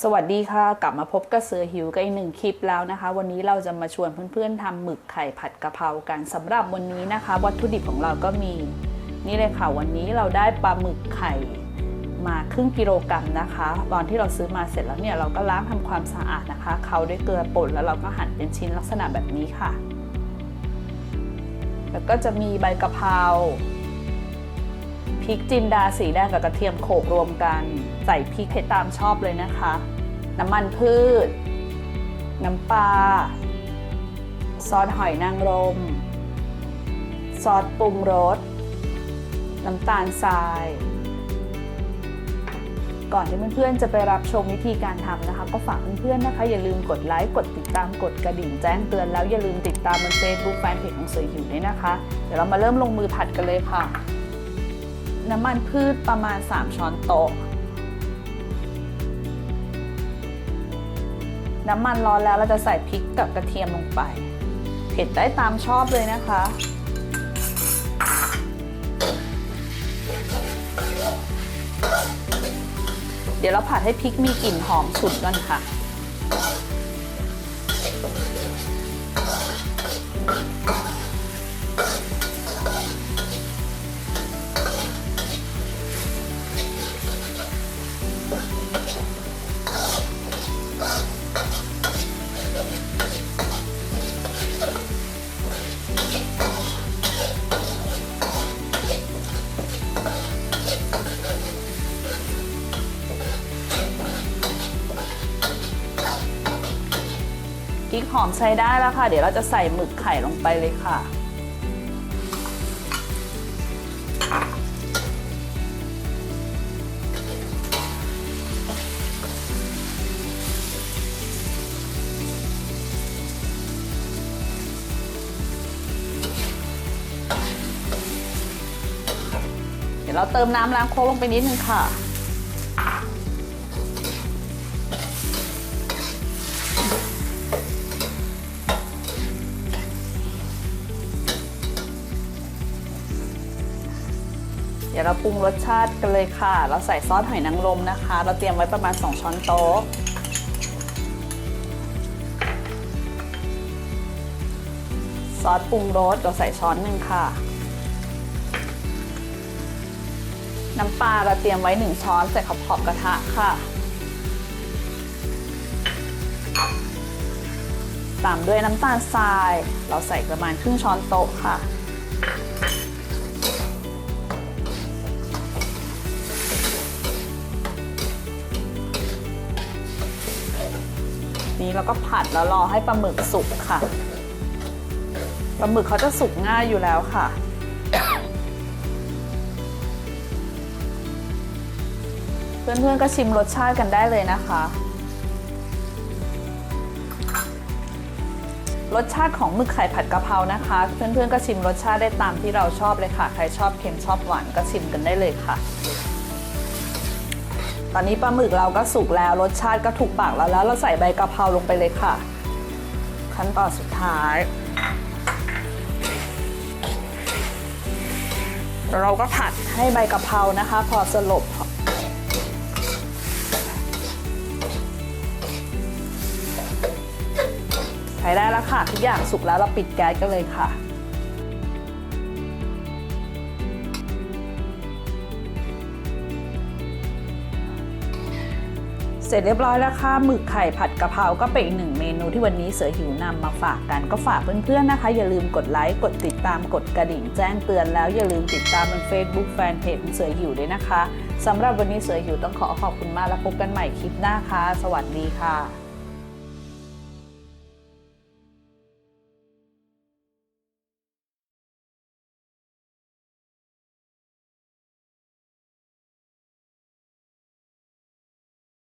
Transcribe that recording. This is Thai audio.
สวัสดีค่ะ กลับมาพบกับเสือหิวกับอีกหนึ่งคลิปแล้วนะคะ วันนี้เราจะมาชวนเพื่อนๆทำหมึกไข่ผัดกะเพรากันสำหรับวันนี้นะคะ วัตถุดิบของเราก็มี นี่เลยค่ะ วันนี้เราได้ปลาหมึกไข่มาครึ่งกิโลกรัมนะคะ ตอนที่เราซื้อมาเสร็จแล้วเนี่ยเราก็ล้างทำความสะอาดนะคะเขาด้วยเกลือป่นแล้วเราก็หั่นเป็นชิ้นลักษณะแบบนี้ค่ะ แล้วก็จะมีใบกะเพรา พริกจินดาสีแดงกับกระเทียมโขลกรวมกัน ใส่พริกให้ตามชอบเลยนะคะ น้ำมันพืช น้ำปลาซอสหอยนางรม ซอสปรุงรส น้ำตาลทราย ก่อนที่เพื่อนๆจะไปรับชมวิธีการทำนะคะ ก็ฝากเพื่อนๆนะคะ อย่าลืมกดไลค์กดติดตามกดกระดิ่งแจ้งเตือนแล้วอย่าลืมติดตามบน Facebook แฟนเพจของเสือหิวด้วยนะคะ เดี๋ยวเรามาเริ่มลงมือผัดกันเลยค่ะ น้ำมันพืชประมาณ 3 ช้อนโต๊ะ น้ำมันร้อนแล้วเราจะใส่พริกกับกระเทียมลงไป เผ็ดได้ตามชอบเลยนะคะ เดี๋ยวเราผัดให้พริกมีกลิ่นหอมฉุนก่อนค่ะ หอมใช้ได้แล้วค่ะ เดี๋ยวเราจะใส่หมึกไข่ลงไปเลยค่ะ เดี๋ยวเราเติมน้ำล้างโคกลงไปนิดนึงค่ะ เดี๋ยวเราปรุงรสชาติกันเลยค่ะ เราใส่ซอสหอยนางรมนะคะ เราเตรียมไว้ประมาณ 2 ช้อนโต๊ะ ซอสปรุงรสเราใส่ช้อนหนึ่งค่ะ น้ำปลาเราเตรียมไว้ 1 ช้อนใส่ขอบขอบกระทะค่ะ ตามด้วยน้ำตาลทราย เราใส่ประมาณครึ่งช้อนโต๊ะค่ะ นี้เราก็ผัดแล้วรอให้ปลาหมึกสุกค่ะปลาหมึกเขาจะสุกง่ายอยู่แล้วค่ะ เพื่อนๆก็ชิมรสชาติกันได้เลยนะคะ รสชาติของหมึกไข่ผัดกะเพรานะคะ เพื่อนๆก็ชิมรสชาติได้ตามที่เราชอบเลยค่ะ ใครชอบเค็มชอบหวานก็ชิมกันได้เลยค่ะ ตอนนี้ปลาหมึกเราก็สุกแล้วรสชาติก็ถูกปากเราแล้วเราใส่ใบกะเพราลงไปเลยค่ะ ขั้นตอนสุดท้าย เราก็ผัดให้ใบกะเพรานะคะ พอสลบใช้ได้แล้วค่ะ ทุกอย่างสุกแล้วเราปิดแก๊สกันเลยค่ะ เสร็จเรียบร้อยแล้วค่ะหมึกไข่ผัดกะเพราก็เป็นอีกหนึ่งเมนูที่วันนี้เสือหิวนำมาฝากกันก็ฝากเพื่อนๆนะคะ อย่าลืมกดไลค์กดติดตามกดกระดิ่งแจ้งเตือนแล้วอย่าลืมติดตามบน Facebook แฟนเพจของเสือหิวด้วยนะคะสำหรับวันนี้เสือหิวต้องขอขอบคุณมากแล้วพบกันใหม่คลิปหน้าค่ะสวัสดีค่ะ